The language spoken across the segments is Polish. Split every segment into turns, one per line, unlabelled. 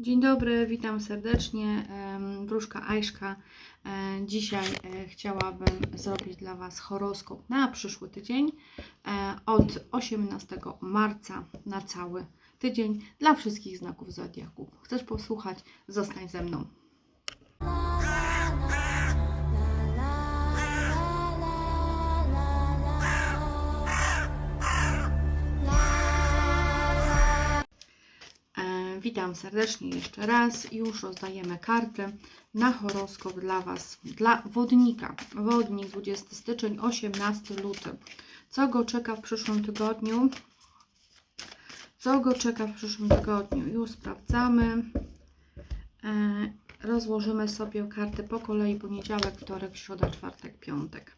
Dzień dobry, witam serdecznie. Wróżka Ajszka. E, Dzisiaj e, chciałabym zrobić dla Was horoskop na przyszły tydzień e, od 18 marca na cały tydzień dla wszystkich znaków zodiaku. Chcesz posłuchać? Zostań ze mną. Witam serdecznie jeszcze raz. Już rozdajemy karty na horoskop dla Was, dla wodnika. Wodnik 20 styczeń, 18 luty. Co go czeka w przyszłym tygodniu? Co go czeka w przyszłym tygodniu? Już sprawdzamy. E, Rozłożymy sobie karty po kolei poniedziałek, wtorek, środa, czwartek, piątek.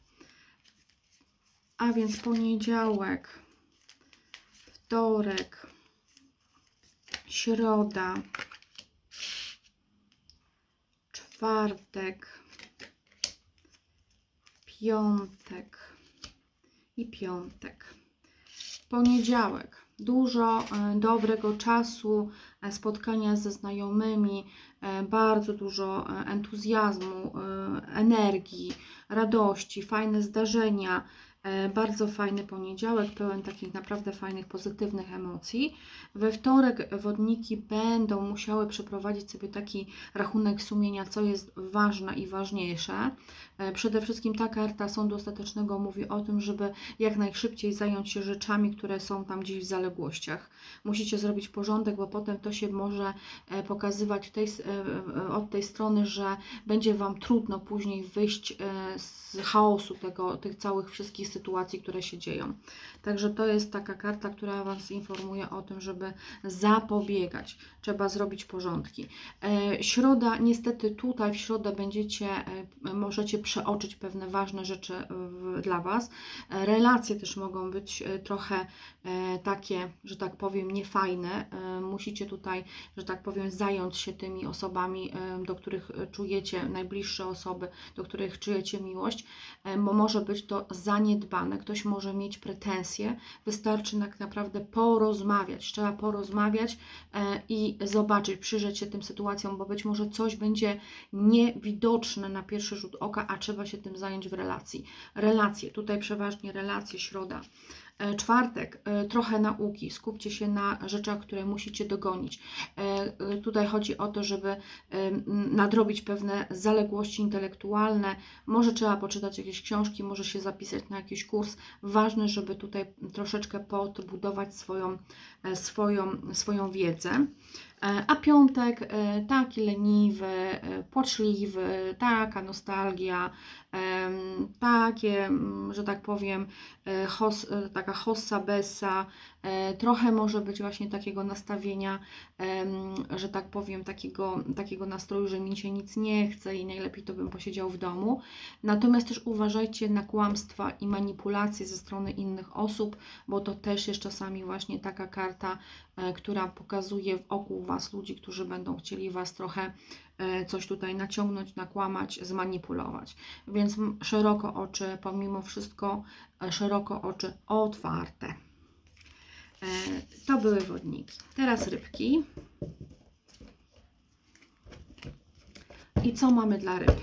A więc poniedziałek, wtorek, środa, czwartek, piątek i piątek. Poniedziałek. Dużo e, dobrego czasu, e, spotkania ze znajomymi, e, bardzo dużo entuzjazmu, energii, radości, fajne zdarzenia. E, Bardzo fajny poniedziałek, pełen takich naprawdę fajnych, pozytywnych emocji. We wtorek wodniki będą musiały przeprowadzić sobie taki rachunek sumienia, co jest ważne i ważniejsze. E, Przede wszystkim ta karta sądu ostatecznego mówi o tym, żeby jak najszybciej zająć się rzeczami, które są tam gdzieś w zaległościach. Musicie zrobić porządek, bo potem to się może e, pokazywać tej, od tej strony, że będzie Wam trudno później wyjść z chaosu tego, tych całych wszystkich sytuacji, które się dzieją. Także to jest taka karta, która Was informuje o tym, żeby zapobiegać. Trzeba zrobić porządki. E, Środa, niestety tutaj w środę będziecie, e, możecie przeoczyć pewne ważne rzeczy w, dla Was. E, Relacje też mogą być e, trochę e, takie, że tak powiem, niefajne. E, Musicie tutaj, że tak powiem, zająć się tymi osobami, e, do których e, czujecie, najbliższe osoby, do których czujecie miłość, e, bo może być to zaniedbane. Ktoś może mieć pretensje. Wystarczy tak naprawdę porozmawiać. Trzeba porozmawiać e, i zobaczyć, przyjrzeć się tym sytuacjom, bo być może coś będzie niewidoczne na pierwszy rzut oka, a trzeba się tym zająć w relacji. Relacje, tutaj przeważnie relacje, środa. E, Czwartek, e, trochę nauki, skupcie się na rzeczach, które musicie dogonić. E, Tutaj chodzi o to, żeby nadrobić pewne zaległości intelektualne. Może trzeba poczytać jakieś książki, może się zapisać na jakiś kurs. Ważne, żeby tutaj troszeczkę podbudować swoją, swoją, swoją wiedzę. E, A piątek e, taki leniwy, e, płaczliwy, taka nostalgia, takie, mm, że tak powiem, hos, taka hossa bessa, trochę może być właśnie takiego nastawienia, że tak powiem, takiego, takiego nastroju, że mi się nic nie chce i najlepiej to bym posiedział w domu. Natomiast też uważajcie na kłamstwa i manipulacje ze strony innych osób, bo to też jest czasami właśnie taka karta, e, która pokazuje wokół Was ludzi, którzy będą chcieli Was trochę e, coś tutaj naciągnąć, nakłamać, zmanipulować. Więc szeroko oczy, pomimo wszystko, e, szeroko oczy otwarte. E, To były wodniki. Teraz rybki. I co mamy dla ryb?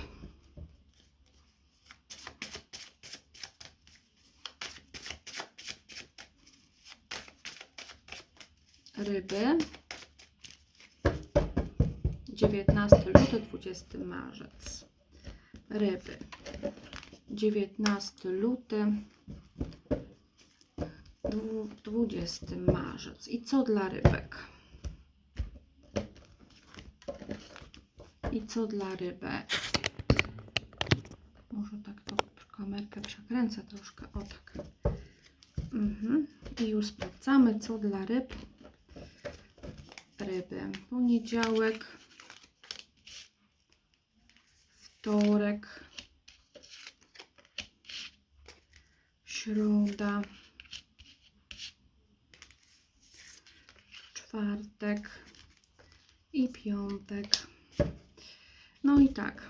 Ryby. 19 luty, 20 marzec. Ryby. 19 luty, 20 marzec. I co dla rybek? I co dla rybek? Może tak to kamerkę przekręcę troszkę. O tak. Mhm. I już sprawdzamy, co dla ryb. Ryby. Poniedziałek. Wtorek. Środa. Czwartek. I piątek. No i tak.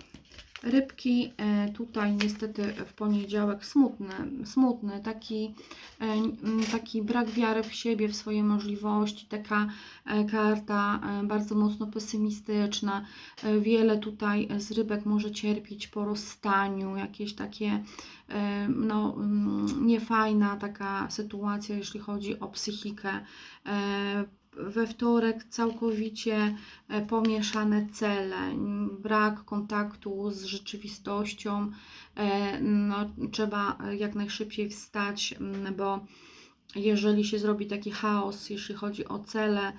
Rybki e, tutaj niestety w poniedziałek smutny, smutny, taki, e, taki brak wiary w siebie, w swoje możliwości, taka e, karta bardzo mocno pesymistyczna. Wiele tutaj z rybek może cierpieć po rozstaniu, jakieś takie no, mm, niefajna taka sytuacja, jeśli chodzi o psychikę. We wtorek całkowicie e, pomieszane cele, brak kontaktu z rzeczywistością. E, No, trzeba e, jak najszybciej wstać, bo jeżeli się zrobi taki chaos, jeśli chodzi o cele,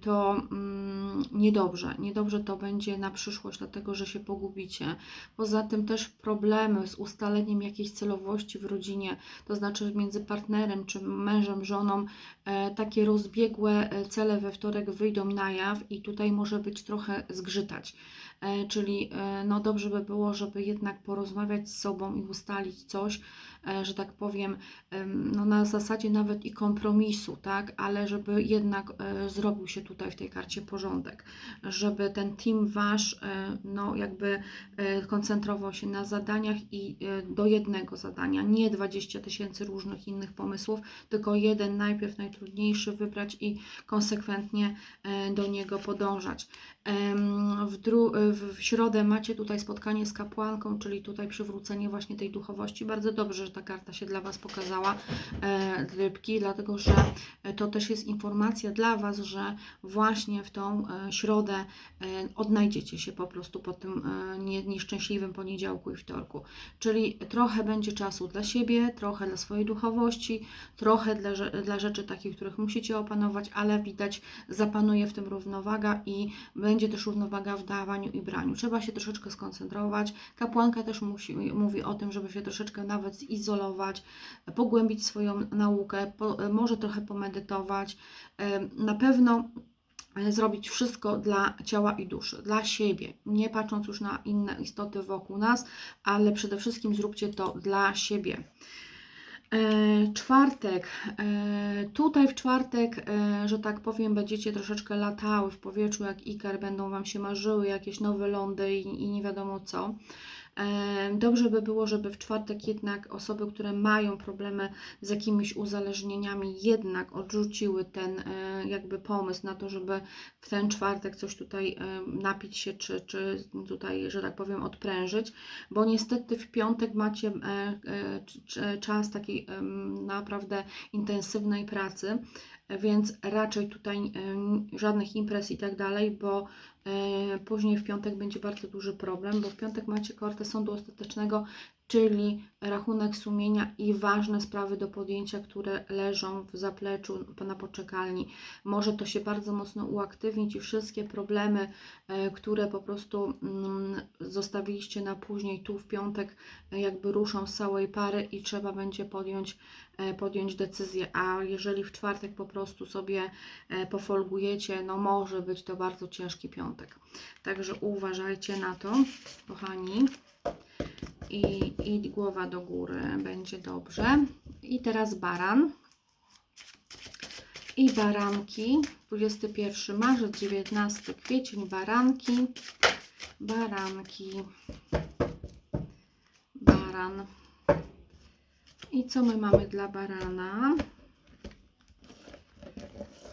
to mm, niedobrze. Niedobrze to będzie na przyszłość, dlatego że się pogubicie. Poza tym też problemy z ustaleniem jakiejś celowości w rodzinie, to znaczy między partnerem czy mężem, żoną, e, takie rozbiegłe e, cele we wtorek wyjdą na jaw i tutaj może być trochę zgrzytać. E, Czyli e, no dobrze by było, żeby jednak porozmawiać z sobą i ustalić coś, e, że tak powiem, em, no na zasadzie nawet i kompromisu, tak, ale żeby jednak zrobił się tutaj w tej karcie porządek, żeby ten team wasz, no jakby koncentrował się na zadaniach i do jednego zadania, nie 20 tysięcy różnych innych pomysłów, tylko jeden najpierw najtrudniejszy wybrać i konsekwentnie do niego podążać. W, w środę macie tutaj spotkanie z kapłanką, czyli tutaj przywrócenie właśnie tej duchowości. Bardzo dobrze, że ta karta się dla Was pokazała, e, rybki, dlatego że e, to też jest informacja dla Was, że właśnie w tą e, środę odnajdziecie się po prostu po tym nie- nieszczęśliwym poniedziałku i wtorku. Czyli trochę będzie czasu dla siebie, trochę dla swojej duchowości, trochę dla, dla rzeczy takich, których musicie opanować, ale widać, zapanuje w tym równowaga i będzie też równowaga w dawaniu i braniu. Trzeba się troszeczkę skoncentrować. Kapłanka też musi, mówi o tym, żeby się troszeczkę nawet zizolować, pogłębić swoją naukę, po, może trochę pomedytować. Na pewno e, zrobić wszystko dla ciała i duszy, dla siebie, nie patrząc już na inne istoty wokół nas, ale przede wszystkim zróbcie to dla siebie. E, Czwartek. E, Tutaj w czwartek, e, że tak powiem, będziecie troszeczkę latały w powietrzu jak Ikar, będą Wam się marzyły jakieś nowe lądy i, i nie wiadomo co. Dobrze by było, żeby w czwartek jednak osoby, które mają problemy z jakimiś uzależnieniami, jednak odrzuciły ten e, jakby pomysł na to, żeby w ten czwartek coś tutaj e, napić się, czy, czy tutaj, że tak powiem, odprężyć, bo niestety w piątek macie e, czas takiej naprawdę intensywnej pracy, więc raczej tutaj żadnych imprez i tak dalej, bo e, później w piątek będzie bardzo duży problem, bo w piątek macie kartę sądu ostatecznego, czyli rachunek sumienia i ważne sprawy do podjęcia, które leżą w zapleczu na poczekalni. Może to się bardzo mocno uaktywnić i wszystkie problemy, e, które po prostu mm, zostawiliście na później, tu w piątek, e, jakby ruszą z całej pary i trzeba będzie podjąć, e, podjąć decyzję. A jeżeli w czwartek po prostu sobie pofolgujecie, no może być to bardzo ciężki piątek. Także uważajcie na to, kochani. I, I głowa do góry, będzie dobrze. I teraz baran. I baranki. 21 marzec, 19 kwiecień, baranki. Baranki. Baran. I co my mamy dla barana?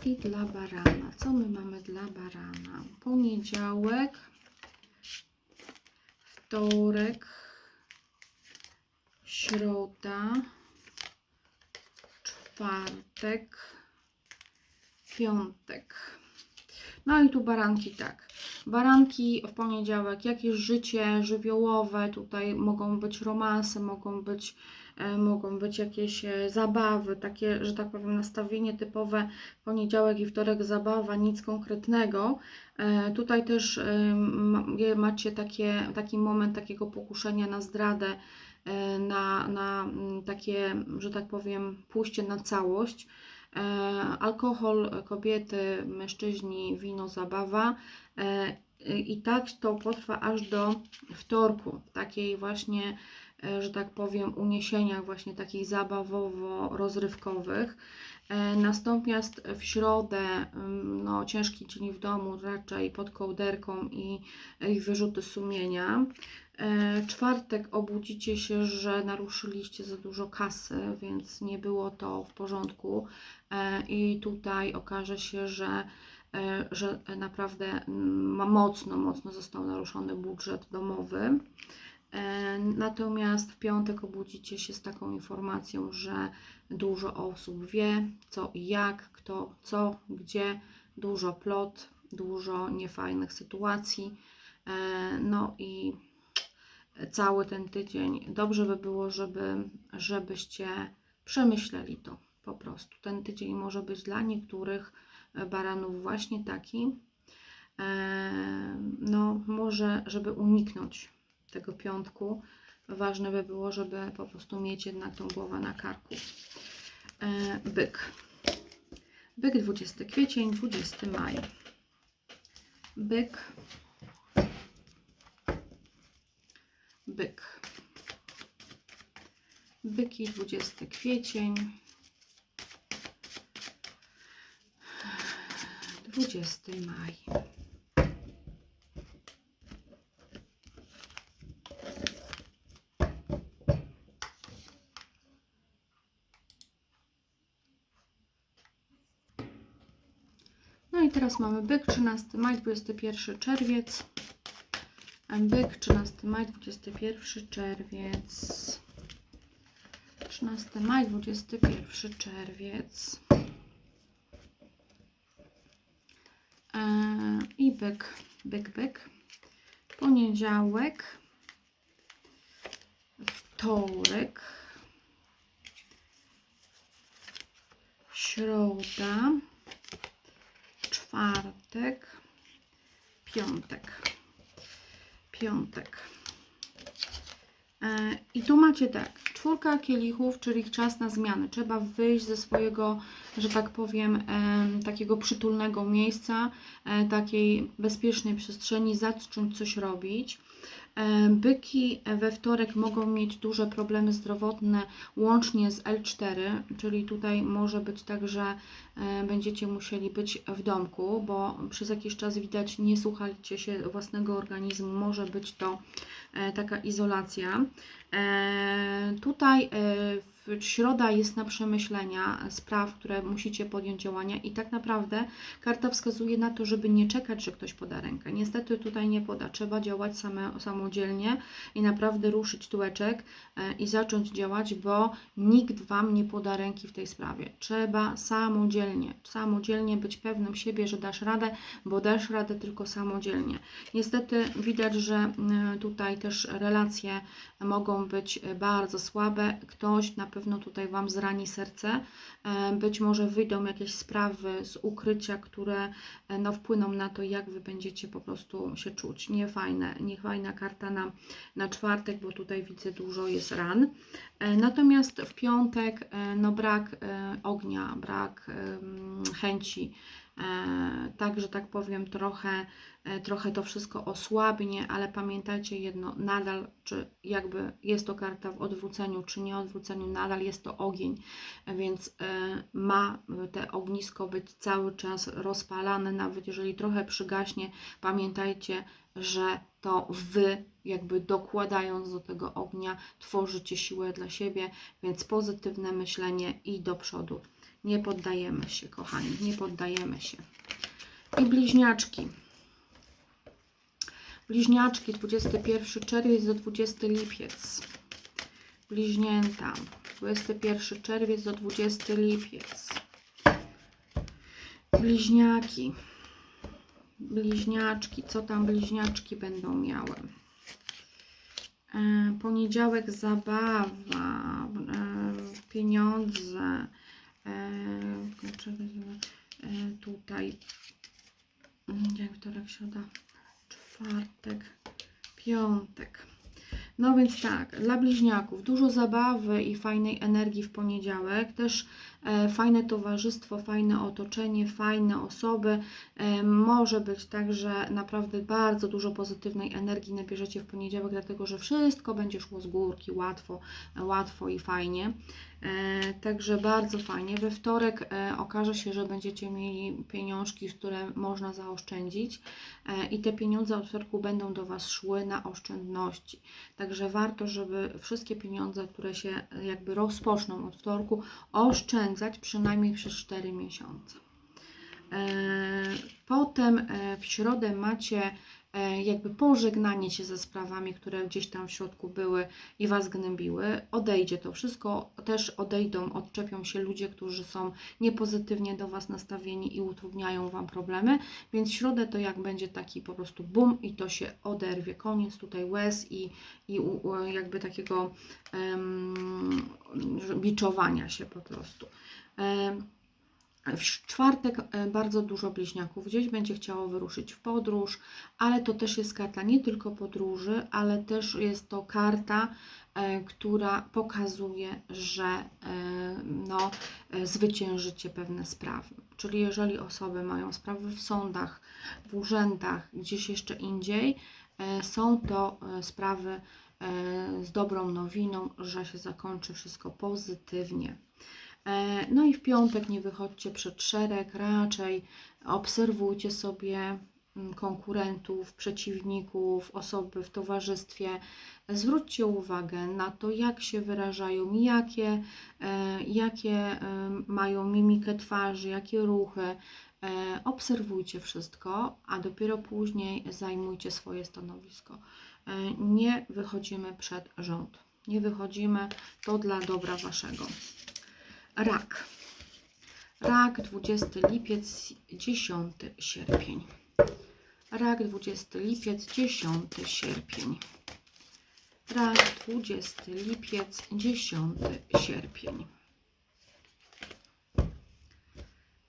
I dla barana. Co my mamy dla barana? Poniedziałek, wtorek, środa, czwartek, piątek. No i tu baranki tak. Baranki w poniedziałek, jakieś życie żywiołowe, tutaj mogą być romanse, mogą być, e, mogą być jakieś e, zabawy, takie, że tak powiem, nastawienie typowe poniedziałek i wtorek zabawa, nic konkretnego. E, Tutaj też macie takie, taki moment takiego pokuszenia na zdradę, na, na mm, takie, że tak powiem, pójście na całość. E, Alkohol, kobiety, mężczyźni, wino, zabawa. E, I tak to potrwa aż do wtorku, takiej właśnie, e, że tak powiem, uniesieniach właśnie takich zabawowo-rozrywkowych. E, Natomiast w środę ym, no, ciężki dzień w domu, raczej pod kołderką i, i wyrzuty sumienia. E, Czwartek obudzicie się, że naruszyliście za dużo kasy, więc nie było to w porządku. E, I tutaj okaże się, że, e, że naprawdę mm, mocno, mocno został naruszony budżet domowy. Natomiast w piątek obudzicie się z taką informacją, że dużo osób wie, co i jak, kto, co, gdzie, dużo plot, dużo niefajnych sytuacji. No i cały ten tydzień dobrze by było, żeby, żebyście przemyśleli to po prostu. Ten tydzień może być dla niektórych e, baranów właśnie taki. E, No, może, żeby uniknąć tego piątku, ważne by było, żeby po prostu mieć jednak tą głowę na karku. E, Byk. Byk 20 kwiecień, 20 maj. Byk. Byk. Byki 20 kwiecień. 20 maj. No i teraz mamy byk 13 maj, 21 czerwiec. Byk 13 maj, 21 czerwiec. 13 maj, 21 czerwiec. Eee, I byk, byk, byk. Poniedziałek. Wtorek. Środa. Czwartek. Piątek piątek. E, I tu macie tak, czwórka kielichów, czyli czas na zmiany. Trzeba wyjść ze swojego, że tak powiem, em, takiego przytulnego miejsca, e, takiej bezpiecznej przestrzeni, zacząć coś robić. E, Byki we wtorek mogą mieć duże problemy zdrowotne, łącznie z L4, czyli tutaj może być tak, że e, będziecie musieli być w domku, bo przez jakiś czas widać nie słuchaliście się własnego organizmu, może być to taka izolacja. Tutaj w środa jest na przemyślenia spraw, które musicie podjąć działania i tak naprawdę karta wskazuje na to, żeby nie czekać, że ktoś poda rękę. Niestety tutaj nie poda, trzeba działać same, samodzielnie i naprawdę ruszyć tułeczek e, i zacząć działać, bo nikt Wam nie poda ręki w tej sprawie. Trzeba samodzielnie, samodzielnie być pewnym siebie, że dasz radę, bo dasz radę tylko samodzielnie. Niestety widać, że mm, tutaj też relacje mogą być bardzo słabe. Ktoś na pewno tutaj Wam zrani serce. E, Być może wyjdą jakieś sprawy z ukrycia, które e, no, wpłyną na to, jak Wy będziecie po prostu się czuć. Niefajne, niefajna karta na, na czwartek, bo tutaj widzę dużo jest ran. E, Natomiast w piątek no, brak ognia, brak chęci, tak, że tak powiem, trochę, e, trochę to wszystko osłabnie, ale pamiętajcie jedno, nadal, czy jakby jest to karta w odwróceniu, czy nie odwróceniu, nadal jest to ogień, więc e, ma te ognisko być cały czas rozpalane, nawet jeżeli trochę przygaśnie, pamiętajcie, że to Wy, jakby dokładając do tego ognia, tworzycie siłę dla siebie, więc pozytywne myślenie i do przodu. Nie poddajemy się, kochani, nie poddajemy się. I bliźniaczki. Bliźniaczki 21 czerwiec do 20 lipiec. Bliźnięta 21 czerwiec do 20 lipiec. Bliźniaki. Bliźniaczki. Co tam bliźniaczki będą miały? E, Poniedziałek zabawa, e, pieniądze. E, e, Tutaj. Dzień, wtorek, środa, czwartek, piątek. No więc tak, dla bliźniaków dużo zabawy i fajnej energii w poniedziałek. Też fajne towarzystwo, fajne otoczenie, fajne osoby. E, Może być tak, że naprawdę bardzo dużo pozytywnej energii nabierzecie w poniedziałek, dlatego że wszystko będzie szło z górki, łatwo, łatwo i fajnie. E, Także bardzo fajnie. We wtorek e, okaże się, że będziecie mieli pieniążki, które można zaoszczędzić e, i te pieniądze od wtorku będą do Was szły na oszczędności. Także warto, żeby wszystkie pieniądze, które się e, jakby rozpoczną od wtorku, oszczędzać przynajmniej przez 4 miesiące. E, Potem e, w środę macie jakby pożegnanie się ze sprawami, które gdzieś tam w środku były i Was gnębiły. Odejdzie to wszystko, też odejdą, odczepią się ludzie, którzy są niepozytywnie do Was nastawieni i utrudniają Wam problemy, więc środę to jak będzie taki po prostu bum i to się oderwie. Koniec tutaj łez i, i jakby takiego em, biczowania się po prostu. Em, w czwartek e, bardzo dużo bliźniaków gdzieś będzie chciało wyruszyć w podróż, ale to też jest karta nie tylko podróży, ale też jest to karta, e, która pokazuje, że e, no, zwyciężycie pewne sprawy. Czyli jeżeli osoby mają sprawy w sądach, w urzędach, gdzieś jeszcze indziej, są to sprawy z dobrą nowiną, że się zakończy wszystko pozytywnie. E, No i w piątek nie wychodźcie przed szereg, raczej obserwujcie sobie mm, konkurentów, przeciwników, osoby w towarzystwie. Zwróćcie uwagę na to, jak się wyrażają, jakie, e, jakie e, mają mimikę twarzy, jakie ruchy. Obserwujcie wszystko, a dopiero później zajmujcie swoje stanowisko. Nie wychodzimy przed rząd. Nie wychodzimy, to dla dobra waszego. Rak. Rak 20 lipiec, 10 sierpień. Rak 20 lipiec, 10 sierpień. Rak 20 lipiec, 10 sierpień.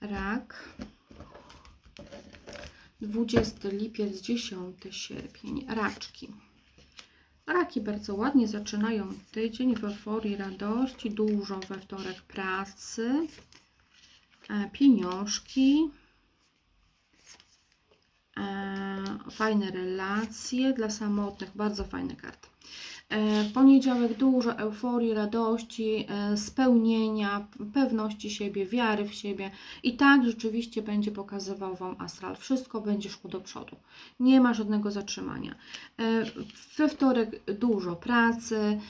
Rak 20 lipiec, 10 sierpień. Raczki. Raki bardzo ładnie zaczynają tydzień w euforii, radości, dużo we wtorek pracy, e, pieniążki, e, fajne relacje dla samotnych, bardzo fajne karty. E, poniedziałek dużo euforii, radości, e, spełnienia, pewności siebie, wiary w siebie i tak rzeczywiście będzie pokazywał Wam astral. Wszystko będzie szło do przodu. Nie ma żadnego zatrzymania. E, We wtorek dużo pracy,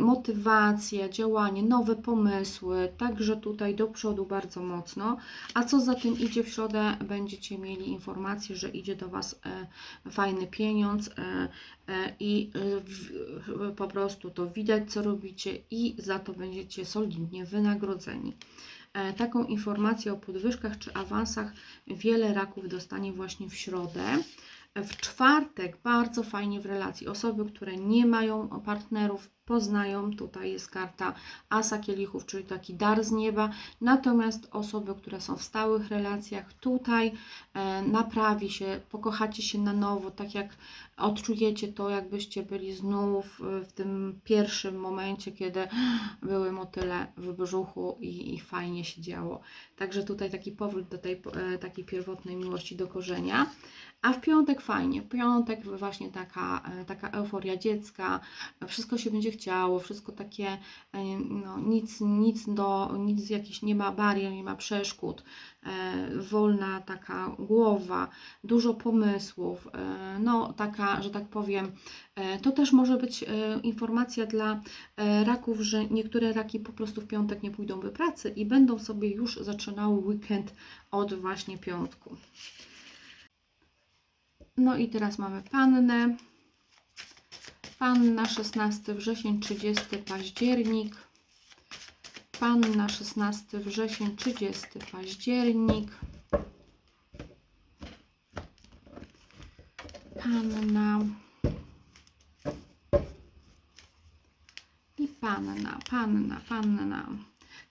motywacja, działanie, nowe pomysły, także tutaj do przodu bardzo mocno. A co za tym idzie w środę, będziecie mieli informację, że idzie do Was fajny pieniądz i e, w- po prostu to widać, co robicie i za to będziecie solidnie wynagrodzeni. E, Taką informację o podwyżkach czy awansach wiele raków dostanie właśnie w środę. W czwartek bardzo fajnie w relacji. Osoby, które nie mają partnerów, poznają. Tutaj jest karta Asa Kielichów, czyli taki dar z nieba. Natomiast osoby, które są w stałych relacjach, tutaj e, naprawi się, pokochacie się na nowo, tak jak odczujecie to, jakbyście byli znów e, w tym pierwszym momencie, kiedy były motyle w brzuchu i, i fajnie się działo. Także tutaj taki powrót do tej e, takiej pierwotnej miłości do korzenia. A w piątek fajnie, w piątek właśnie taka, e, taka euforia dziecka, wszystko się będzie chciało, wszystko takie, e, no, nic, nic, do, nic jakichś nie ma barier, nie ma przeszkód, e, wolna taka głowa, dużo pomysłów, no taka, że tak powiem, to też może być informacja dla raków, że niektóre raki po prostu w piątek nie pójdą do pracy i będą sobie już zaczynały weekend od właśnie piątku. No i teraz mamy pannę. Panna 16 wrzesień, 30 październik. Panna 16 wrzesień, 30 październik. Panna. I panna, panna, panna.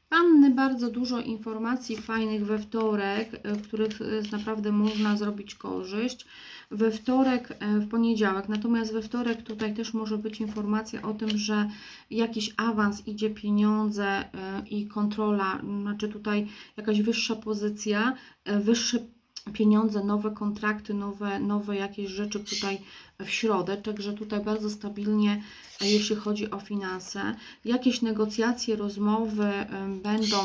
Panny bardzo dużo informacji fajnych we wtorek, e, których e, naprawdę można zrobić korzyść. We wtorek, e, w poniedziałek, natomiast we wtorek tutaj też może być informacja o tym, że jakiś awans idzie, pieniądze i kontrola, znaczy tutaj jakaś wyższa pozycja, wyższe pieniądze, nowe kontrakty, nowe, nowe jakieś rzeczy tutaj w środę, także tutaj bardzo stabilnie, e, jeśli chodzi o finanse. Jakieś negocjacje, rozmowy będą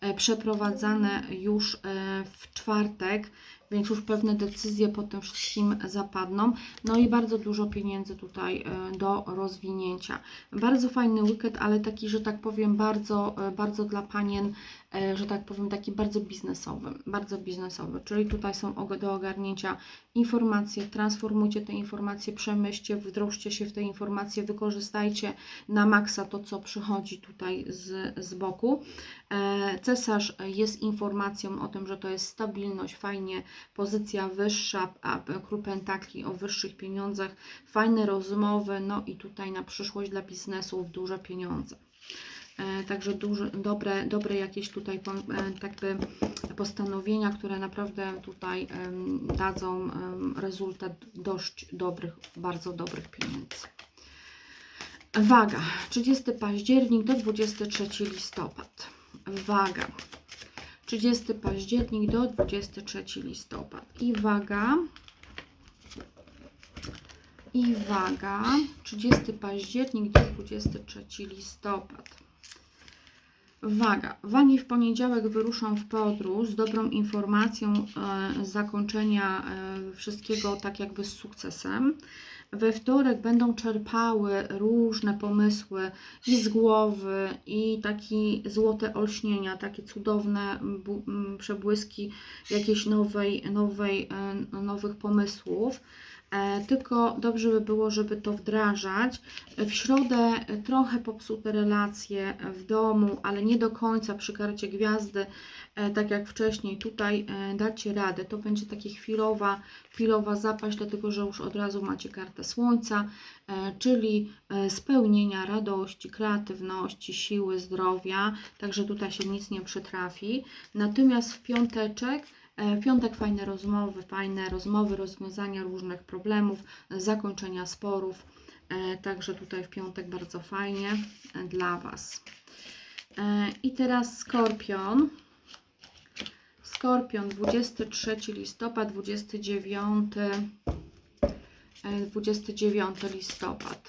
e, przeprowadzane już e, w czwartek, więc już pewne decyzje po tym wszystkim zapadną. No i bardzo dużo pieniędzy tutaj do rozwinięcia. Bardzo fajny weekend, ale taki, że tak powiem, bardzo, bardzo dla panien, że tak powiem, taki bardzo biznesowy, bardzo biznesowy, czyli tutaj są do ogarnięcia informacje, transformujcie te informacje, przemyślcie, wdrożcie się w te informacje, wykorzystajcie na maksa to, co przychodzi tutaj z, z boku. E, Cesarz jest informacją o tym, że to jest stabilność, fajnie, pozycja wyższa, król pentakli o wyższych pieniądzach, fajne rozmowy, no i tutaj na przyszłość dla biznesów duże pieniądze. E, Także duże, dobre, dobre jakieś tutaj e, tak by postanowienia, które naprawdę tutaj dadzą rezultat dość dobrych, bardzo dobrych pieniędzy. Waga. 30 październik do 23 listopad. Waga. 30 październik do 23 listopad. I waga. I waga. 30 październik do 23 listopad. Waga. Wani w poniedziałek wyruszą w podróż z dobrą informacją e, zakończenia e, wszystkiego tak jakby z sukcesem. We wtorek będą czerpały różne pomysły i z głowy, i takie złote olśnienia, takie cudowne przebłyski jakiejś nowej, nowej, e, nowych pomysłów. E, Tylko dobrze by było, żeby to wdrażać. W środę e, trochę popsute relacje w domu, ale nie do końca przy karcie gwiazdy, e, tak jak wcześniej. Tutaj dacie radę. To będzie takie chwilowa, chwilowa zapaść, dlatego że już od razu macie kartę słońca, czyli spełnienia, radości, kreatywności, siły, zdrowia. Także tutaj się nic nie przytrafi. Natomiast w piąteczek W piątek fajne rozmowy, fajne rozmowy, rozwiązania różnych problemów, e, zakończenia sporów. E, Także tutaj w piątek bardzo fajnie e, dla Was. E, I teraz Skorpion. Skorpion 23 listopad, 29, e, 29 listopad.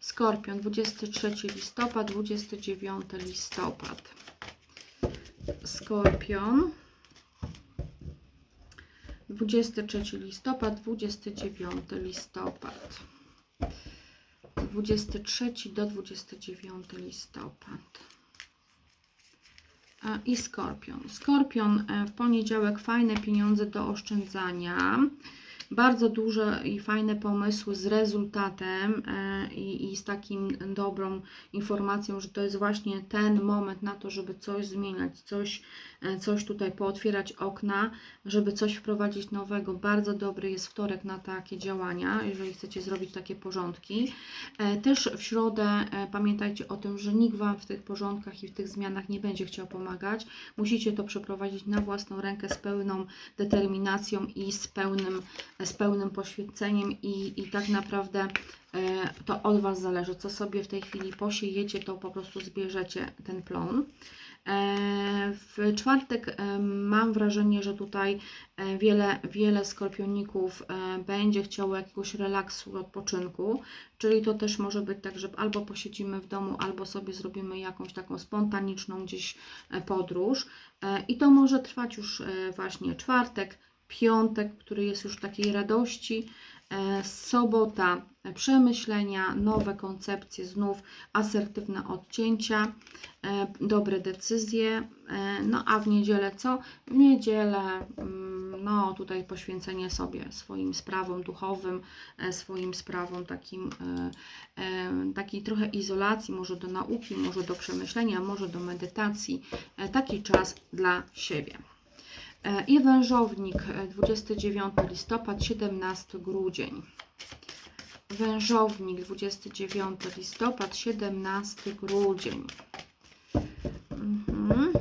Skorpion 23 listopad, 29 listopad. Skorpion 23 listopad, 29 listopad. 23 do 29 listopad. E, I Skorpion. Skorpion e, w poniedziałek fajne pieniądze do oszczędzania. Bardzo duże i fajne pomysły z rezultatem e, i, i z takim dobrą informacją, że to jest właśnie ten moment na to, żeby coś zmieniać, coś, e, coś tutaj pootwierać okna, żeby coś wprowadzić nowego. Bardzo dobry jest wtorek na takie działania, jeżeli chcecie zrobić takie porządki. E, Też w środę pamiętajcie o tym, że nikt Wam w tych porządkach i w tych zmianach nie będzie chciał pomagać. Musicie to przeprowadzić na własną rękę z pełną determinacją i z pełnym, z pełnym poświęceniem i, i tak naprawdę e, to od Was zależy. Co sobie w tej chwili posiejecie, to po prostu zbierzecie ten plon. E, W czwartek e, mam wrażenie, że tutaj wiele, wiele skorpioników będzie chciało jakiegoś relaksu, odpoczynku, czyli to też może być tak, że albo posiedzimy w domu, albo sobie zrobimy jakąś taką spontaniczną gdzieś podróż i to może trwać już właśnie czwartek, piątek, który jest już takiej radości, e, sobota e, przemyślenia, nowe koncepcje, znów asertywne odcięcia, e, dobre decyzje, no a w niedzielę co? W niedzielę mm, no tutaj poświęcenie sobie swoim sprawom duchowym, swoim sprawom takim, takiej trochę izolacji, może do nauki, może do przemyślenia, może do medytacji, taki czas dla siebie. E, I wężownik e, 29 listopad, 17 grudzień. Wężownik 29 listopad, 17 grudzień. Mhm.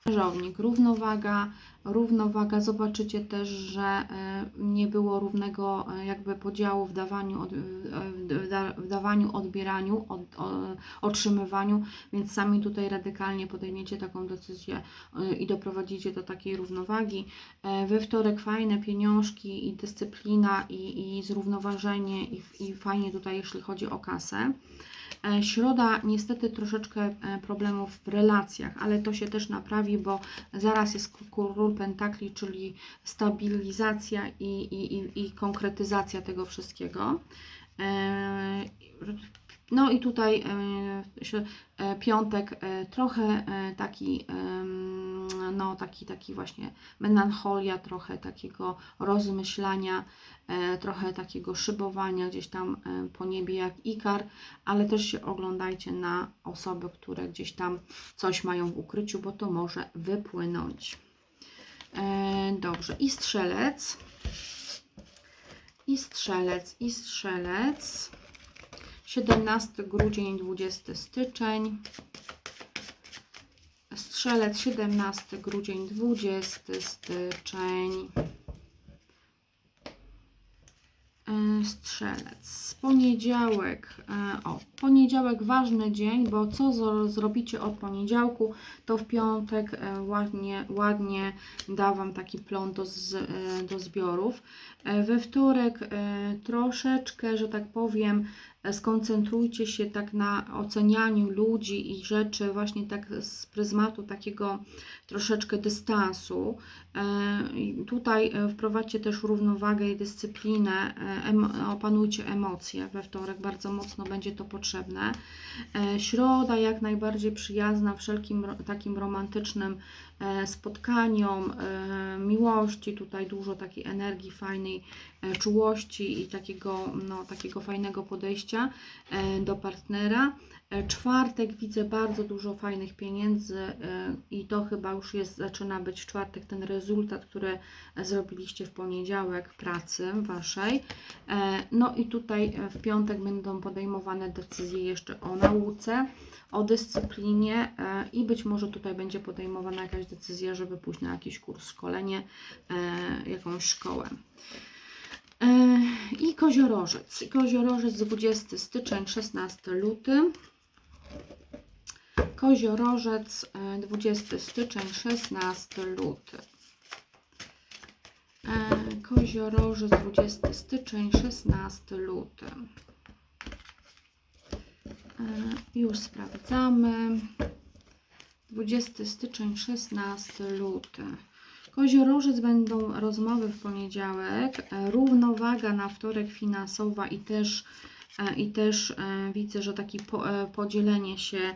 Krzyżownik, równowaga, równowaga. Zobaczycie też, że e, nie było równego e, jakby podziału w dawaniu, e, w da- w dawaniu odbieraniu, od, otrzymywaniu, więc sami tutaj radykalnie podejmiecie taką decyzję i doprowadzicie do takiej równowagi. We wtorek fajne pieniążki i dyscyplina i, i zrównoważenie i, i fajnie tutaj, jeśli chodzi o kasę. E, Środa niestety troszeczkę e, problemów w relacjach, ale to się też naprawi, bo zaraz jest król pentakli, czyli stabilizacja i, i, i, i konkretyzacja tego wszystkiego. No i tutaj e, e, piątek e, trochę taki, no taki, taki właśnie melancholia, trochę takiego rozmyślania, trochę takiego szybowania gdzieś tam po niebie jak ikar, ale też się oglądajcie na osoby, które gdzieś tam coś mają w ukryciu, bo to może wypłynąć. Dobrze, i strzelec. I strzelec, i strzelec. 17 grudzień, 20 styczeń. Strzelec 17 grudzień, 20 styczeń. E, Strzelec. Poniedziałek. e, O, poniedziałek ważny dzień, bo co zrobicie od poniedziałku, to w piątek e, ładnie, ładnie da Wam taki plon do, z, do zbiorów. We wtorek troszeczkę, że tak powiem, skoncentrujcie się tak na ocenianiu ludzi i rzeczy właśnie tak z pryzmatu takiego troszeczkę dystansu. E, Tutaj e, wprowadźcie też równowagę i dyscyplinę, e, opanujcie emocje. We wtorek bardzo mocno będzie to potrzebne. Środa jak najbardziej przyjazna wszelkim takim romantycznym spotkaniom, e, miłości, tutaj dużo takiej energii fajnej, e, czułości i takiego, no, takiego fajnego podejścia e, do partnera. E, Czwartek widzę bardzo dużo fajnych pieniędzy e, i to chyba już jest, zaczyna być w czwartek ten rezultat, który zrobiliście w poniedziałek pracy waszej. E, No i tutaj e, w piątek będą podejmowane decyzje jeszcze o nauce, o dyscyplinie e, i być może tutaj będzie podejmowana jakaś decyzja, żeby pójść na jakiś kurs, szkolenie, e, jakąś szkołę. E, I koziorożec. Koziorożec 20 styczeń, 16 luty. Koziorożec e, 20 styczeń, 16 luty. E, Koziorożec 20 styczeń, 16 luty. E, Już sprawdzamy. 20 styczeń, 16 luty. Koziorożec będą rozmowy w poniedziałek, e, równowaga na wtorek finansowa i też, e, i też e, widzę, że takie po, e, podzielenie się e,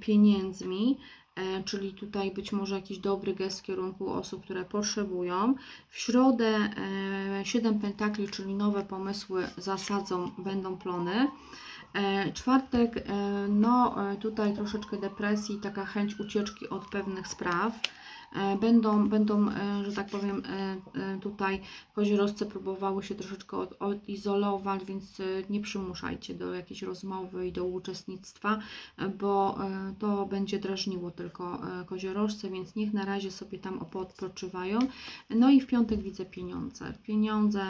pieniędzmi, e, czyli tutaj być może jakiś dobry gest w kierunku osób, które potrzebują. W środę e, 7 pentakli, czyli nowe pomysły zasadzą, będą plony. E, Czwartek, e, no e, tutaj troszeczkę depresji, taka chęć ucieczki od pewnych spraw. E, Będą, będą e, że tak powiem, e, tutaj koziorożce próbowały się troszeczkę od, odizolować, więc nie przymuszajcie do jakiejś rozmowy i do uczestnictwa, bo to będzie drażniło tylko koziorożce, więc niech na razie sobie tam odpoczywają. No i w piątek widzę pieniądze. Pieniądze,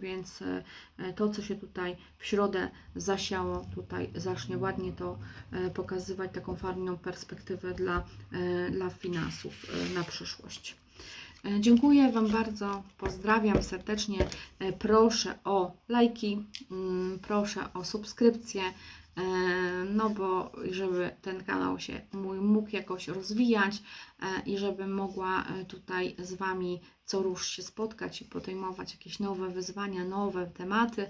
więc to, co się tutaj w środę zasiało, tutaj zacznie ładnie to pokazywać, taką fajną perspektywę dla, dla finansów na przyszłość. E, Dziękuję Wam bardzo, pozdrawiam serdecznie. E, Proszę o lajki, mm, proszę o subskrypcję, e, no bo żeby ten kanał się mój mógł jakoś rozwijać i żebym mogła tutaj z Wami co rusz się spotkać i podejmować jakieś nowe wyzwania, nowe tematy,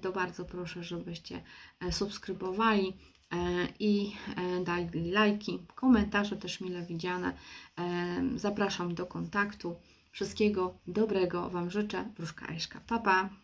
to bardzo proszę, żebyście subskrybowali i e, dali lajki, komentarze też mile widziane. E, Zapraszam do kontaktu. Wszystkiego dobrego Wam życzę. Wróżka Ejszka. Pa, pa!